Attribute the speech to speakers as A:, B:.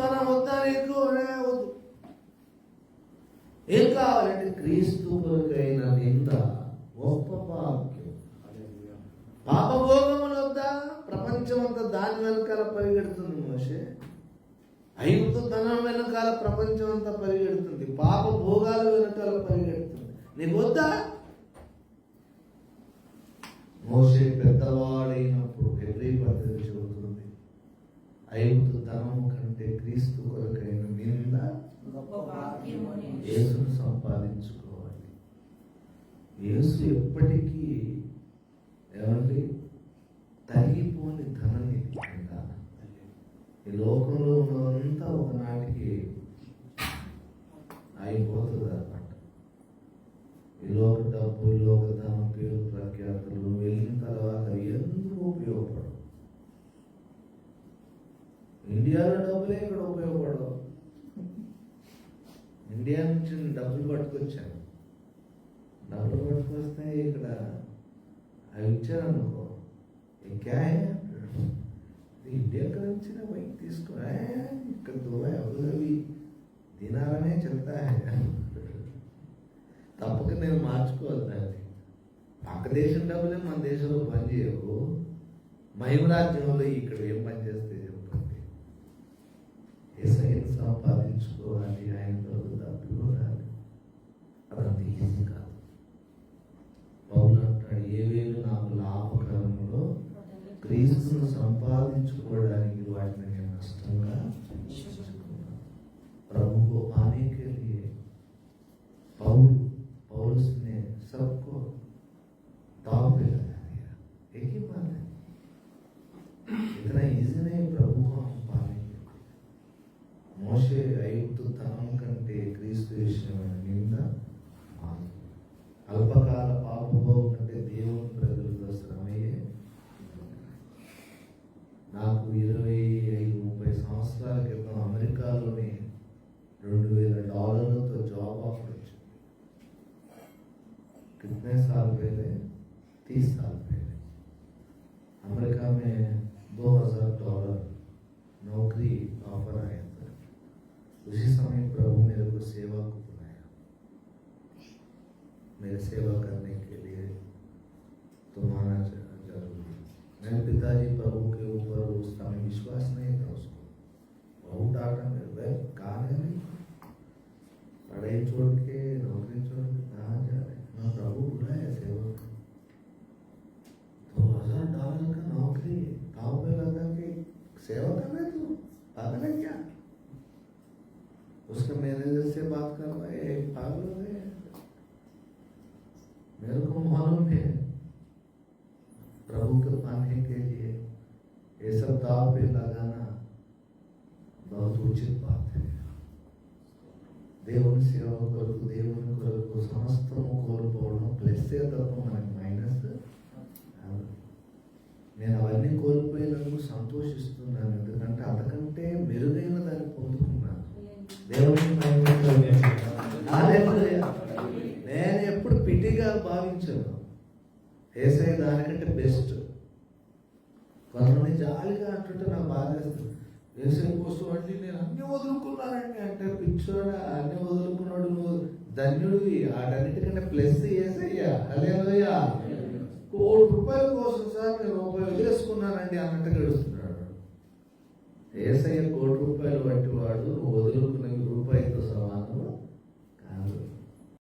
A: ధనం వద్దా నీకు ఏ వద్దు ఏం కావాలంటే క్రీస్తు కొరకైన నింద గొప్ప భాగ్యం. పాపభోగములు వద్దా ప్రపంచం అంతా దాని వెనకాల పరిగెడుతుంది మోసే ఐగుప్తు ధనం వెనకాల ప్రపంచం అంతా పరిగెడుతుంది. పాప భోగాల వెనకాల పరిగెడుతుంది. నీకు వద్దా మోసే పెద్దవాడైనప్పుడు హెబ్రీ పద్ధతి చెబుతుంది. ఐగుప్తు కంటే క్రీస్తు కొరకైన నింద యేసును సంపాదించుకోవాలి. యేసు ఎప్పటికీ ఏమండి? తరిగిపోని కదా. ఈ లోకంలో ఉన్నదంతా డబ్బే ఇక్కడ ఉపయోగపడదు. ఇండియా నుంచి డబ్బులు పట్టుకొచ్చాను. డబ్బులు పట్టుకొస్తే ఇక్కడ అవి ఇచ్చారనుకో ఇంకా ఇండియా నుంచి బైక్ తీసుకురా ఇక్కడ దూరం ఎవరు అవి? దినాలనే చెప్తా. తప్పక నేను మార్చుకోవాలి దాన్ని. పక్క దేశం డబ్బులే మన దేశంలో పనిచేయవు. మహిమరాజ్యంలో ఇక్కడ ఏం పని చేస్తే సంపాదించుకోవాలి ఆయన కొరకు తప్పిపోరాలి అదంత ఈజీ కాదు. పౌలు అంటాడు ఏ వేలు నాకు లాభకరంలో క్రీస్తును సంపాదించుకోవడానికి వాటిని నేను నష్టంగా ప్రభు को जॉब ऑफ़र कितने साल पहले? तीस साल पहले। अमेरिका में दो हज़ार डॉलर नौकरी ऑफ़र आया था। उसी समय प्रभु मेरे को सेवा को बुलाया। मेरे सेवा करने के लिए तुम्हारा ज़रूरी मेरे पिताजी प्रभु के ऊपर उस समय विश्वास नहीं था उसको। बहुत डाटा मेरे कहा छोड़ के नौकरी छोड़ के कहाँ जा रहे हैं? मैं प्रभु बुलाया सेवा को। दो हज़ार डॉलर का नौकरी गाँव पे लगा के सेवा कर रहे तू? पागल है क्या? उसके मैनेजर से बात करवाए पागल हो गए मेरे को मालूम है, प्रभु को पाने के लिए ये सब दाव पे लगाना बहुत उचित बात है దేవుని సేవ కొరకు దేవుని కొరకు సమస్తము కోల్పోవడం ప్లస్సే తప్ప మనకి మైనస్ నేను అవన్నీ కోల్పోయినందుకు సంతోషిస్తున్నాను. ఎందుకంటే అంతకంటే మెరుగైన దాన్ని పొందుకున్నాను. దేవుని నేను ఎప్పుడు పిటిగా భావించను. వేసే దానికంటే బెస్ట్ కొంతమంది జాలిగా అంటుంటే నాకు బాధ వ్యవసాయం కోసం అంటే నేను అన్ని వదులుకున్నానండి. అంటే పిచ్చోడా అన్ని వదులుకున్నాడు నువ్వు ధన్యుడివి ఆడన్నిటికంటే ప్లస్ అదే అలేదయ్యా కోటి రూపాయల కోసం సార్ నేను రూపాయి వదిలేసుకున్నానండి అన్నట్టు గడుస్తున్నాడు. ఏసయ్య కోటి రూపాయలు వంటి వాడు నువ్వు వదులుకునే రూపాయితో సమానము?